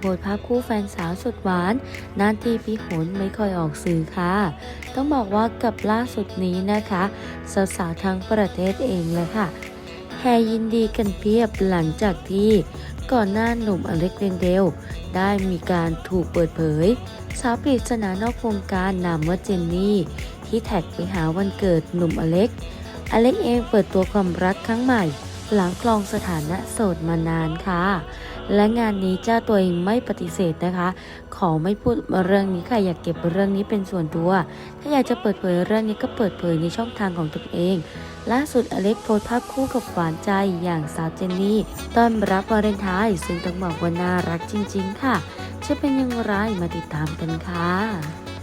โพสต์ภาพคู่แฟนสาวสุดหวาน นานทีปีหนไม่ค่อยออกสื่อค่ะ ต้องบอกว่ากับล่าสุดนี้นะคะสาวๆทั้งประเทศเองเลยค่ะแฮยินดีกันเพียบหลังจากที่ก่อนหน้าหนุ่มอเล็กเรนเดล ได้มีการถูกเปิดเผย สาวปริศนานอกวงการนามว่าเจนนี่ ที่แท็กไปหาวันเกิดหนุ่มอเล็ก อเล็กเองเปิดตัวความรักครั้งใหม่ หลังคลองสถานะโสดมานานค่ะ และงานนี้เจ้าตัวเองไม่ปฏิเสธนะคะ ขอไม่พูดเรื่องนี้ค่ะ อยากเก็บเรื่องนี้เป็นส่วนตัว ถ้าอยากจะเปิดเผยเรื่องนี้ก็เปิดเผยในช่องทางของตนเอง ล่าสุดอเล็กโพสภาพคู่กับหวานใจอย่างสาวเจนนี่ต้อนรับวาเลนไทน์ซึ่งต้องบอกว่าน่ารักจริง ๆ ค่ะ จะเป็นอย่างไรมาติดตามกันค่ะ